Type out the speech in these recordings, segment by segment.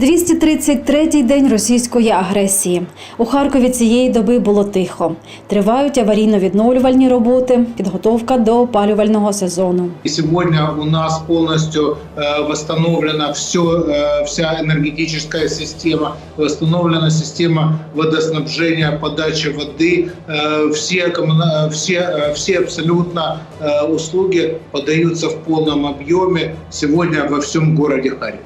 233-й день російської агресії. У Харкові цієї доби було тихо. Тривають аварійно-відновлювальні роботи, підготовка до опалювального сезону. И сегодня у нас полностью э, восстановлена все, э, вся энергетическая система, восстановлена система водоснабжения, подачи воды. Э, все, коммуна- все, э, все абсолютно э, услуги подаются в полном объеме сегодня во всем городе Харьков.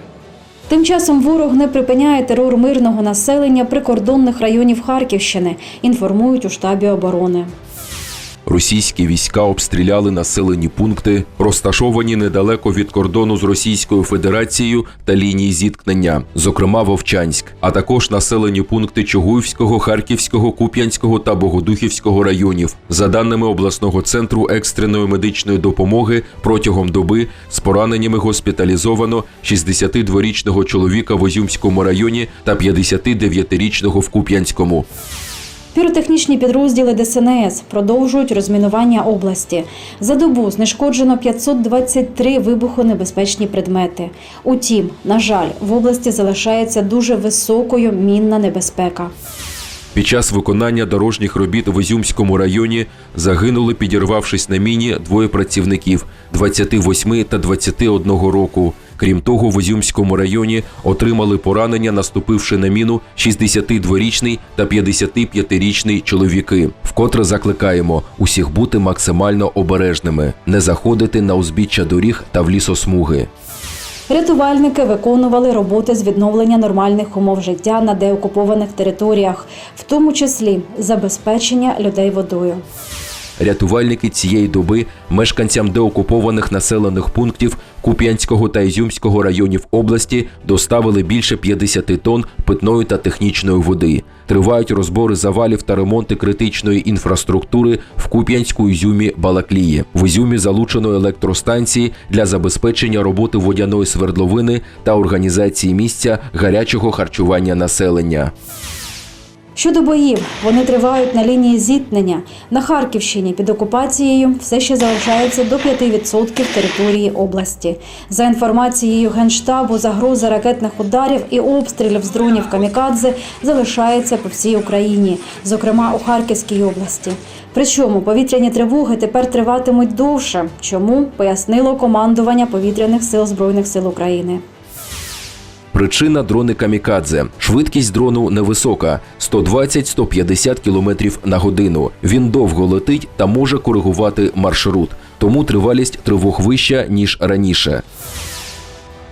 Тим часом ворог не припиняє терор мирного населення прикордонних районів Харківщини, інформують у штабі оборони. Російські війська обстріляли населені пункти, розташовані недалеко від кордону з Російською Федерацією та лінії зіткнення, зокрема Вовчанськ, а також населені пункти Чугуївського, Харківського, Куп'янського та Богодухівського районів. За даними обласного центру екстреної медичної допомоги, протягом доби з пораненнями госпіталізовано 62-річного чоловіка в Озюмському районі та 59-річного в Куп'янському. Піротехнічні підрозділи ДСНС продовжують розмінування області. За добу знешкоджено 523 вибухонебезпечні предмети. Утім, на жаль, в області залишається дуже високою мінна небезпека. Під час виконання дорожніх робіт в Ізюмському районі загинули, підірвавшись на міні, двоє працівників 28 та 21 року. Крім того, в Ізюмському районі отримали поранення, наступивши на міну 62-річний та 55-річний чоловіки. Вкотре закликаємо усіх бути максимально обережними, не заходити на узбіччя доріг та в лісосмуги. Рятувальники виконували роботи з відновлення нормальних умов життя на деокупованих територіях, в тому числі забезпечення людей водою. Рятувальники цієї доби мешканцям деокупованих населених пунктів Куп'янського та Ізюмського районів області доставили більше 50 тонн питної та технічної води. Тривають розбори завалів та ремонти критичної інфраструктури в Куп'янську, Ізюмі, Балаклії. В Ізюмі залучено електростанції для забезпечення роботи водяної свердловини та організації місця гарячого харчування населення. Щодо боїв, вони тривають на лінії зіткнення. На Харківщині під окупацією все ще залишається до 5% території області. За інформацією Генштабу, загроза ракетних ударів і обстрілів з дронів камікадзе залишається по всій Україні, зокрема у Харківській області. Причому повітряні тривоги тепер триватимуть довше. Чому пояснило командування повітряних сил збройних сил України. Причина дрони камікадзе. Швидкість дрону невисока 120-150 км на годину. Він довго летить та може коригувати маршрут, тому тривалість тривог вища ніж раніше.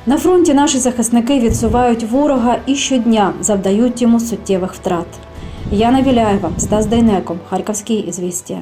На фронті наші захисники відсувають ворога і щодня завдають йому суттєвих втрат. Яна Біляєва, Стас Дейнеко, Харківські ізвістія.